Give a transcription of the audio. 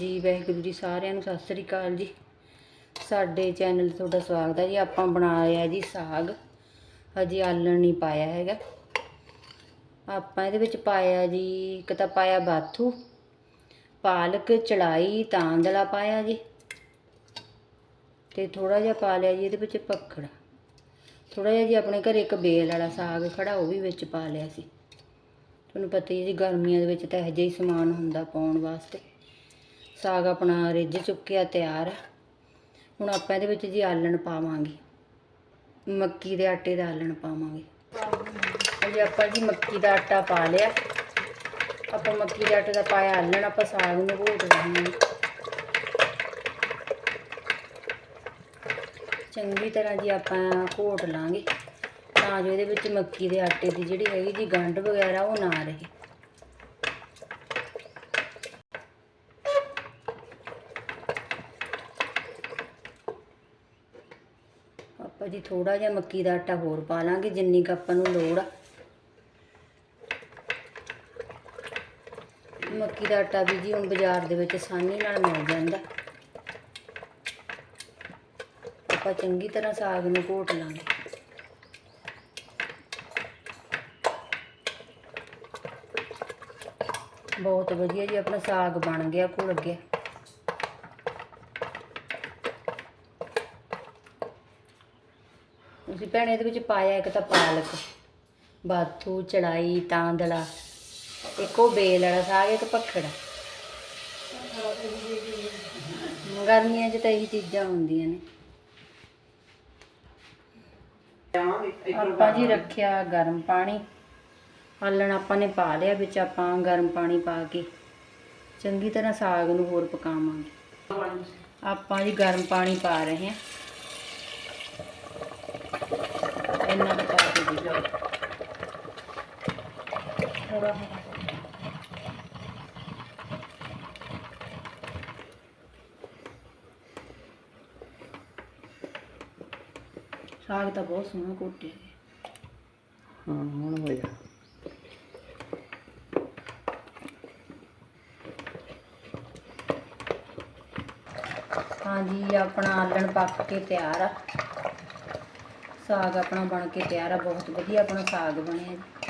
ਜੀ ਵਾਹਿਗੁਰੂ ਜੀ, ਸਾਰਿਆਂ ਨੂੰ ਸਤਿ ਸ੍ਰੀ ਅਕਾਲ ਜੀ। ਸਾਡੇ ਚੈਨਲ ਤੇ ਤੁਹਾਡਾ ਸਵਾਗਤ ਹੈ ਜੀ। ਆਪਾਂ ਬਣਾਇਆ ਜੀ ਸਾਗ। ਹਜੇ ਆਲਣ ਨਹੀਂ ਪਾਇਆ ਹੈਗਾ। ਆਪਾਂ ਇਹਦੇ ਵਿੱਚ ਪਾਇਆ ਜੀ, ਇੱਕ ਤਾਂ ਪਾਇਆ ਬਾਥੂ, ਪਾਲਕ, ਚੜਾਈ, ਤਾਂਦਲਾ ਪਾਇਆ ਜੀ। ਤੇ ਥੋੜਾ ਜਿਹਾ ਪਾ ਲਿਆ ਜੀ ਇਹਦੇ ਵਿੱਚ ਪੱਖੜ। ਥੋੜਾ ਜਿਹਾ ਜੀ ਆਪਣੇ ਘਰੇ ਇੱਕ ਬੇਲ ਵਾਲਾ ਸਾਗ ਖੜਾ, ਉਹ ਵੀ ਵਿੱਚ ਪਾ ਲਿਆ ਸੀ। ਤੁਹਾਨੂੰ ਪਤਾ ਹੀ ਹੈ ਜੀ, ਗਰਮੀਆਂ ਦੇ ਵਿੱਚ ਤਾਂ ਇਹੋ ਜਿਹਾ ਹੀ ਸਮਾਨ ਹੁੰਦਾ ਪਾਉਣ ਵਾਸਤੇ। ਸਾਗ ਆਪਣਾ ਰਿੱਝ ਚੁੱਕਿਆ, ਤਿਆਰ। ਹੁਣ ਆਪਾਂ ਇਹਦੇ ਵਿੱਚ ਜੀ ਆਲਣ ਪਾਵਾਂਗੇ। ਮੱਕੀ ਦੇ ਆਟੇ ਦਾ ਆਲਣ ਪਾਵਾਂਗੇ। ਜੇ ਆਪਾਂ ਜੀ ਮੱਕੀ ਦਾ ਆਟਾ ਪਾ ਲਿਆ। ਆਪਾਂ ਮੱਕੀ ਦੇ ਆਟੇ ਦਾ ਪਾਇਆ ਆਲਣ, ਆਪਾਂ ਸਾਗ ਨੂੰ ਘੋਟ ਰਹੇ ਚੰਗੀ ਤਰ੍ਹਾਂ ਜੀ ਆਪਾਂ ਘੋਟ ਲਾਂਗੇ। ਤਾਂ ਜੋ ਇਹਦੇ ਵਿੱਚ ਮੱਕੀ ਦੇ ਆਟੇ ਦੀ ਜਿਹੜੀ ਹੈਗੀ ਜੀ ਗੰਢ ਵਗੈਰਾ ਉਹ ਨਾ ਰਹੇ। ਆਪਾਂ ਜੀ ਥੋੜਾ ਜਿਹਾ ਮੱਕੀ ਦਾ ਆਟਾ ਹੋਰ ਪਾ ਲਾਂਗੇ, ਜਿੰਨੀ ਕੁ ਆਪਾਂ ਨੂੰ ਲੋੜ ਆ। ਮੱਕੀ ਦਾ ਆਟਾ ਵੀ ਜੀ ਹੁਣ ਬਾਜ਼ਾਰ ਦੇ ਵਿੱਚ ਆਸਾਨੀ ਨਾਲ ਮਿਲ ਜਾਂਦਾ। ਆਪਾਂ ਚੰਗੀ ਤਰ੍ਹਾਂ ਸਾਗ ਨੂੰ ਘੋਟ ਲਾਂਗੇ। ਬਹੁਤ ਵਧੀਆ ਜੀ ਆਪਣਾ ਸਾਗ ਬਣ ਗਿਆ, ਘੁਲ ਗਿਆ। ਅਸੀਂ ਭੈਣੇ ਇਹਦੇ ਵਿੱਚ ਪਾਇਆ ਇੱਕ ਤਾਂ ਪਾਲਕ, ਬਾਥੂ, ਚੜਾਈ, ਤਾਂਦਲਾ, ਇੱਕ ਉਹ ਬੇਲ ਵਾਲਾ ਸਾਗ, ਇੱਕ ਪੱਖੜ ਗਰਮੀਆਂ 'ਚ ਤਾਂ ਇਹੀ ਚੀਜ਼ਾਂ ਹੁੰਦੀਆਂ ਨੇ। ਆਪਾਂ ਜੀ ਰੱਖਿਆ ਗਰਮ ਪਾਣੀ, ਆਲਣ ਆਪਾਂ ਨੇ ਪਾ ਲਿਆ ਵਿੱਚ, ਆਪਾਂ ਗਰਮ ਪਾਣੀ ਪਾ ਕੇ। ਚੰਗੀ ਤਰ੍ਹਾਂ ਸਾਗ ਨੂੰ ਹੋਰ ਪਕਾਵਾਂਗੇ। ਆਪਾਂ ਜੀ ਗਰਮ ਪਾਣੀ ਪਾ ਰਹੇ ਹਾਂ। ਇੰਨਾ ਕੁ ਪਾ ਕੇ ਜੀ ਥੋੜਾ ਸਾਗ ਤਾਂ ਬਹੁਤ ਸੋਹਣਾ ਘੋਟਿਆ ਗਿਆ ਹਾਂ ਹੁਣ ਹੋਇਆ। ਹਾਂਜੀ ਆਪਣਾ ਆਲਣ ਪੱਕ ਕੇ ਤਿਆਰ ਆ। ਸਾਗ ਆਪਣਾ ਬਣ ਕੇ ਤਿਆਰ ਆ ਬਹੁਤ ਵਧੀਆ ਆਪਣਾ ਸਾਗ ਬਣਿਆ ਜੀ।